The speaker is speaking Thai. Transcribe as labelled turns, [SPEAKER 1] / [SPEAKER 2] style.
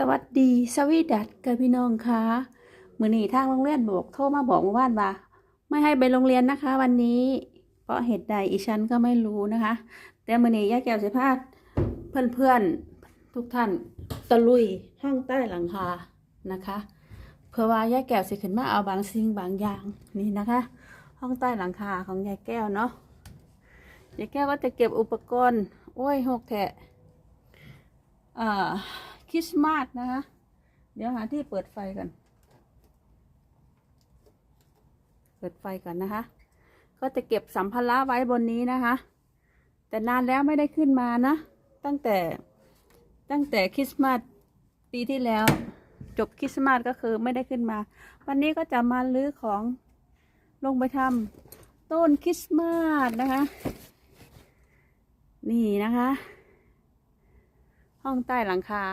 [SPEAKER 1] สวัสดีสวีดัตกับพี่น้องคะมือนี้ทางโรงเรียนบอกโทรมาบอกเมื่านว่าไม่ให้ไปโรงเรียนนะคะ วันนี้ เพราะเหตุใดอีฉันก็ไม่รู้นะคะ แต่มือนี้ย่าแก้วเสิพาเพื่อนเพื่อนๆทุกท่านตะลุยห้องใต้หลังคานะคะ เพื่อว่าย่าแก้วสิขึ้นมาเอาบางสิ่งบางอย่างนี่นะคะ ห้องใต้หลังคาของยายแก้วเนาะยายแก้วก็จะเก็บอุปกรณ์ โอ้ยหกแทะอ่า คริสต์มาสนะคะ เดี๋ยวหาที่เปิดไฟก่อนเปิดไฟก่อนนะคะ ก็จะเก็บสัมภาระไว้บนนี้นะคะ แต่นานแล้วไม่ได้ขึ้นมานะ ตั้งแต่ตั้งแต่คริสต์มาสปีที่แล้ว จบคริสต์มาสก็คือไม่ได้ขึ้นมา วันนี้ก็จะมาลื้อของลงไปทำต้นคริสต์มาสนะคะ นี่นะคะ ห้องใต้หลังคา